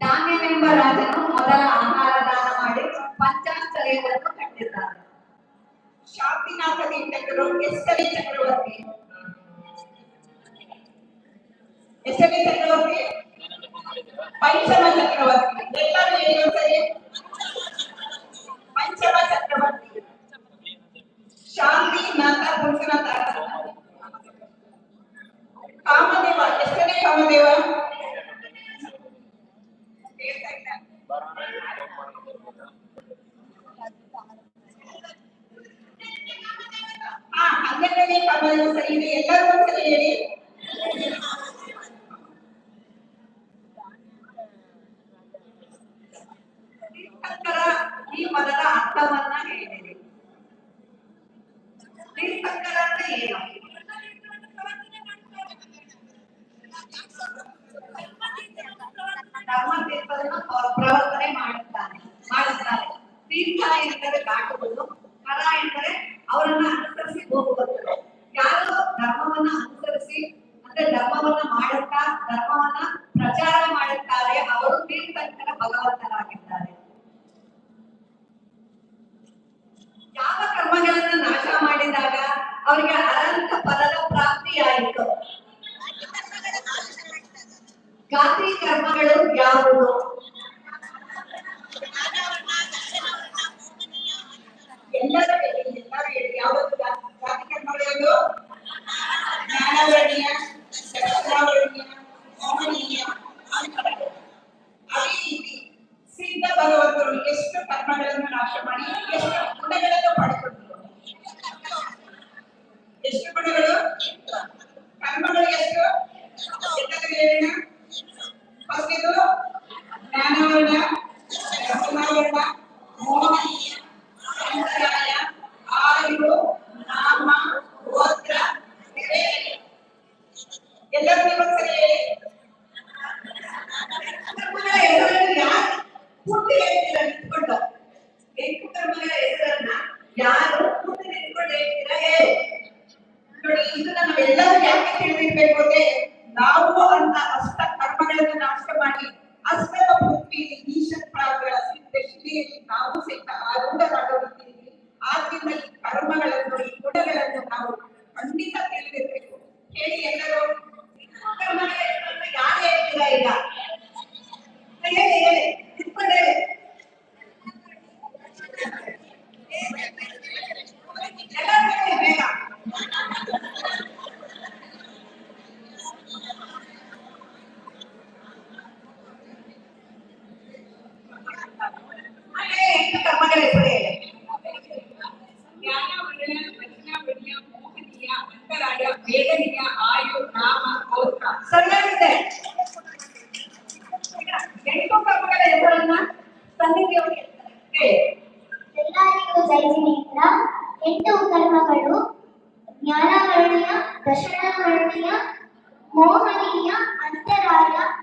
ಧಾನ್ಯವೆಂಬ ರಾಜನು ಮೊದಲ ಆಹಾರದಾನ ಮಾಡಿ ಪಂಚಾಶ್ಚರ್ಯಗಳನ್ನು ಕಂಡಿದ್ದಾನೆ. ಶಾಂತಿನಾಥ ತೀರ್ಥಕರು ಎಷ್ಟನೇ ಚಕ್ರವರ್ತಿ. ಎಷ್ಟನೇ ಚಕ್ರವರ್ತಿ. ಪಂಚಮ ಹನ್ನೆರಡನೇ ಕಾಮದೇವ ಸರಿ ಇದೆ ಎಲ್ಲರೂ ಒಂದ್ಸರಿ ಹೇಳಿ ತೀರ್ಥಂಕರ ಈ ಪದದ ಅರ್ಥವನ್ನ ಹೇಳಿದೆ ತೀರ್ಥಂಕರ ಅಂದ್ರೆ ಏನು ತೀರ್ಥ ಎಂದರೆ ದಾಟುವುದು ಕರ ಎಂದರೆ ಅವರನ್ನ ಅನುಸರಿಸಿ ಹೋಗುವುದು. ಯಾರು ಧರ್ಮವನ್ನ ಅನುಸರಿಸಿ ಅಂದ್ರೆ ಧರ್ಮವನ್ನ ಮಾಡುತ್ತಾ, ಧರ್ಮವನ್ನ ಪ್ರಚಾರ ಮಾಡುತ್ತಾರೆ. ಅವರು ತೀರ್ಥಂಕರ ಭಗವಂತರಾಗಿದ್ದಾರೆ. ಯಾವ ಕರ್ಮಗಳನ್ನ ನಾಶ ಮಾಡಿದಾಗ ಅವರಿಗೆ ಅನಂತ ಫಲದ ಪ್ರಾಪ್ತಿಯಾಯಿತು. ಗಾತಿ ಕರ್ಮಗಳು ಭಗವಂತರು ಎಷ್ಟು ಕರ್ಮಗಳನ್ನು ನಾಶ ಮಾಡಿ ಎಷ್ಟು ನಾವೆಲ್ಲರೂ ಯಾಕೆ ತಿಳಿದಿರ್ಬೇಕು ಅಂದ್ರೆ ನಾವು ಅಂತ ಅಷ್ಟ ಕರ್ಮಗಳನ್ನು ನಾಶ ಮಾಡಿ ಅಷ್ಟಮ ಪೃಥ್ವಿಯಲ್ಲಿ ಈಶನ್ ಪ್ರಾಯಗಳ ದಶಿಯಲ್ಲಿ ನಾವು ಸಹಿತ ಆರೂಢರಾಗಬಿಟ್ಟಿದ್ದೀವಿ ಆದ್ರಿಂದ ಈ ಕರ್ಮಗಳನ್ನು, ಈ ಗುಣಗಳನ್ನು ನಾವು ಖಂಡಿತ ಸರಿಯಾಗಿದೆ ಎಂಟು ಕರ್ಮಗಳ ಹೆಸರನ್ನ ಸನ್ನಿಧಿಯವರು ಹೇಳ್ತಾರೆ ಹೇಳಿ ಎಲ್ಲರಿಗೂ ಜೈಜಿನೇಂದ್ರ ಎಂಟು ಕರ್ಮಗಳು ಜ್ಞಾನವರ್ಣೀಯ ದಶನವರ್ಣೀಯ ಮೋಹನೀಯ ಅಂತರಾಯ ಆಯು